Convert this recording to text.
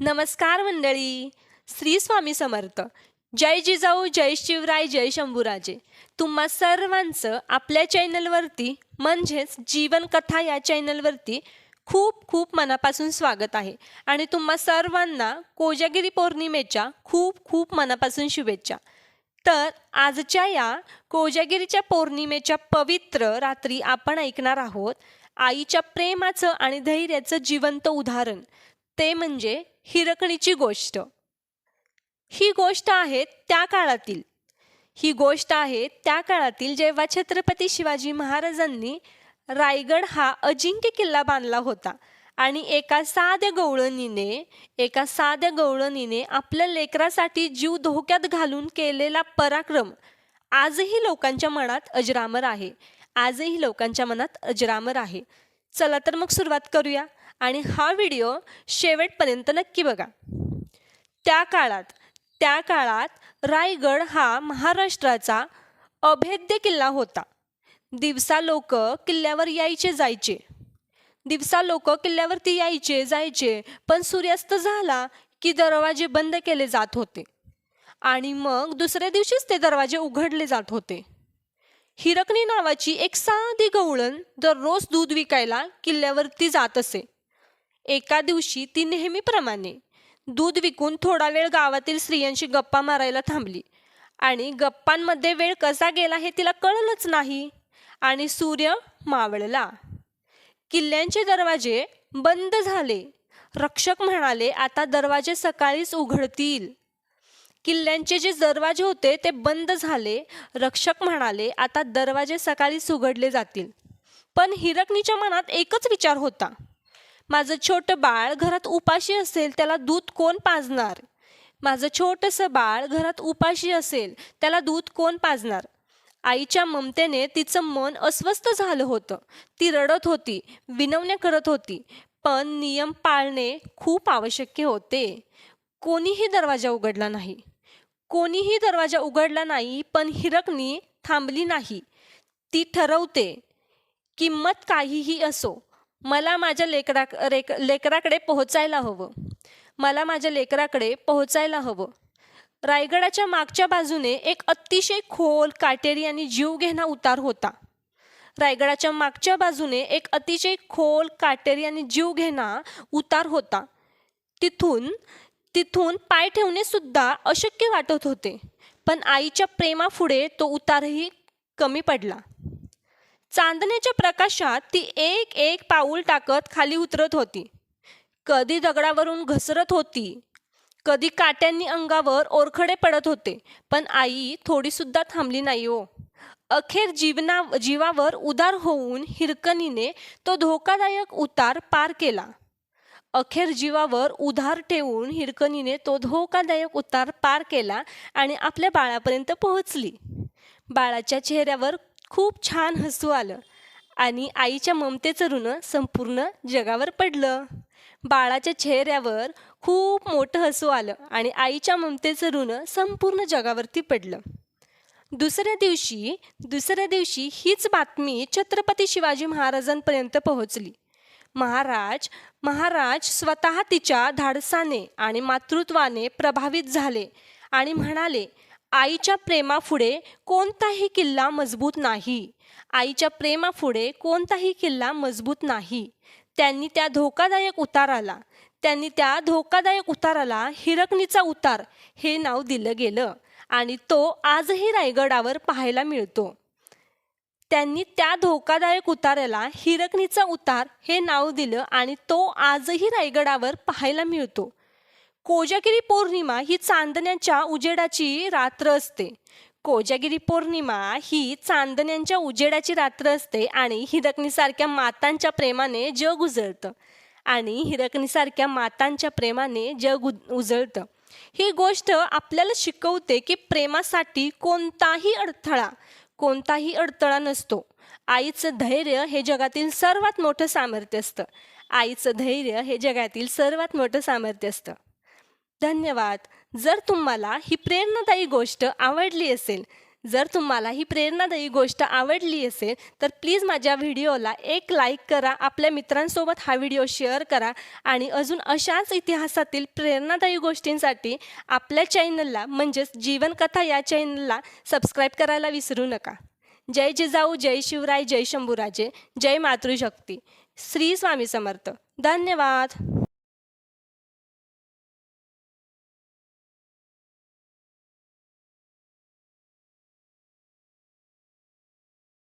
नमस्कार मंडळी. श्री स्वामी समर्थ. जय जिजाऊ जय शिवराय जय शंभूराजे. तुम्हा सर्वांचं आपल्या चॅनलवरती म्हणजेच जीवनकथा या चॅनलवरती खूप खूप मनापासून स्वागत आहे. आणि तुम्हा सर्वांना कोजागिरी पौर्णिमेच्या खूप खूप मनापासून शुभेच्छा. तर आजच्या या कोजागिरीच्या पौर्णिमेच्या पवित्र रात्री आपण ऐकणार आहोत आईच्या प्रेमाचं आणि धैर्याचं जिवंत उदाहरण. ते म्हणजे हिरकणीची गोष्ट. ही गोष्ट आहे त्या काळातील. ही गोष्ट आहे त्या काळातील जेव्हा छत्रपती शिवाजी महाराजांनी रायगड हा अजिंक्य किल्ला बांधला होता आणि एका साध्या गवळणीने एका साध्या गवळणीने आपल्या लेकरासाठी जीव धोक्यात घालून केलेला पराक्रम आजही लोकांच्या मनात अजरामर आहे. आजही लोकांच्या मनात अजरामर आहे. चला तर मग सुरुवात करूया. आणि हा व्हिडिओ शेवटपर्यंत नक्की बघा. त्या काळात त्या काळात रायगड हा महाराष्ट्राचा अभेद्य किल्ला होता. दिवसा लोक किल्ल्यावर यायचे जायचे. दिवसा लोक किल्ल्यावरती यायचे जायचे पण सूर्यास्त झाला की दरवाजे बंद केले जात होते. आणि मग दुसऱ्या दिवशीच ते दरवाजे उघडले जात होते. हिरकणी नावाची एक साधी गवळण दररोज दूध विकायला किल्ल्यावरती जात असे. एका दिवशी ती नेहमीप्रमाणे दूध विकून थोडा वेळ गावातील स्त्रियांशी गप्पा मारायला थांबली. आणि गप्पांमध्ये वेळ कसा गेला हे तिला कळलंच नाही. आणि सूर्य मावळला. किल्ल्यांचे दरवाजे बंद झाले. रक्षक म्हणाले आता दरवाजे सकाळीच उघडतील. किल्ल्यांचे जे दरवाजे होते ते बंद झाले. रक्षक म्हणाले आता दरवाजे सकाळीच उघडले जातील. पण हिरकणीच्या मनात एकच विचार होता. माझं छोटं बाळ घरात उपाशी असेल त्याला दूध कोण पाजणार? माझं छोटंसं बाळ घरात उपाशी असेल त्याला दूध कोण पाजणार? आईच्या ममतेने तिचं मन अस्वस्थ झालं होतं. ती रडत होती विनवण्या करत होती पण नियम पाळणे खूप आवश्यक होते. कोणीही दरवाजा उघडला नाही. कोणीही दरवाजा उघडला नाही पण हिरकणी थांबली नाही. ती ठरवते किंमत काहीही असो मला माझ्या लेकरा रेक लेकराकडे पोहोचायला हवं. मला माझ्या लेकराकडे पोहोचायला हवं. रायगडाच्या मागच्या बाजूने एक अतिशय खोल काटेरी आणि जीवघेणा उतार होता. रायगडाच्या मागच्या बाजूने एक अतिशय खोल काटेरी आणि जीवघेणा उतार होता. तिथून तिथून पाय ठेवणे सुद्धा अशक्य वाटत होते. पण आईच्या प्रेमापुढे तो उतारही कमी पडला. चांदण्याच्या प्रकाशात ती एक एक पाऊल टाकत खाली उतरत होती. कधी दगडावरून घसरत होती. कधी काट्यांनी अंगावर ओरखडे पडत होते. पण आई थोडीसुद्धा थांबली नाही हो. अखेर जीवना जीवावर उदार होऊन हिरकणीने तो धोकादायक उतार पार केला. अखेर जीवावर उधार ठेवून हिरकणीने तो धोकादायक उतार पार केला आणि आपल्या बाळापर्यंत पोहोचली. बाळाच्या चेहऱ्यावर खूप छान हसू आलं. आणि आईच्या ममतेचं ऋण संपूर्ण जगावर पडलं. बाळाच्या चेहऱ्यावर खूप मोठं हसू आलं आणि आईच्या ममतेचं ऋण संपूर्ण जगावरती पडलं. दुसऱ्या दिवशी दुसऱ्या दिवशी हीच बातमी छत्रपती शिवाजी महाराजांपर्यंत पोहोचली. महाराज महाराज स्वतः तिच्या धाडसाने आणि मातृत्वाने प्रभावित झाले आणि म्हणाले आईच्या प्रेमापुढे कोणताही किल्ला मजबूत नाही. आईच्या प्रेमापुढे कोणताही किल्ला मजबूत नाही. त्यांनी त्या धोकादायक उताराला त्यांनी त्या धोकादायक उताराला हिरकणीचा उतार हे नाव दिलं गेलं आणि तो आजही रायगडावर पाहायला मिळतो. त्यांनी त्या धोकादायक उताराला हिरकणीचा उतार हे नाव दिलं आणि तो आजही रायगडावर पाहायला मिळतो. कोजागिरी पौर्णिमा ही चांदण्याच्या उजेडाची रात्र असते. कोजागिरी पौर्णिमा ही चांदण्यांच्या उजेडाची रात्र असते आणि हिरकणीसारख्या मातांच्या प्रेमाने जग उजळतं. आणि हिरकणीसारख्या मातांच्या प्रेमाने जग उजळतं. ही गोष्ट आपल्याला शिकवते की प्रेमासाठी कोणताही अडथळा कोणताही अडथळा नसतो. आईचं धैर्य हे जगातील सर्वात मोठं सामर्थ्य असतं. आईचं धैर्य हे जगातील सर्वात मोठं सामर्थ्य असतं. धन्यवाद. जर तुम्हाला ही प्रेरणादायी गोष्ट आवडली असेल जर तुम्हाला ही प्रेरणादायी गोष्ट आवडली असेल तर प्लीज माझ्या व्हिडिओला एक लाईक करा आपल्या मित्रांसोबत हा व्हिडिओ शेअर करा आणि अजून अशाच इतिहासातील प्रेरणादायी गोष्टींसाठी आपल्या चॅनलला म्हणजेच जीवनकथा या चॅनलला सबस्क्राईब करायला विसरू नका. जय जिजाऊ जय शिवराय जय शंभूराजे जय मातृशक्ती. श्री स्वामी समर्थ. धन्यवाद.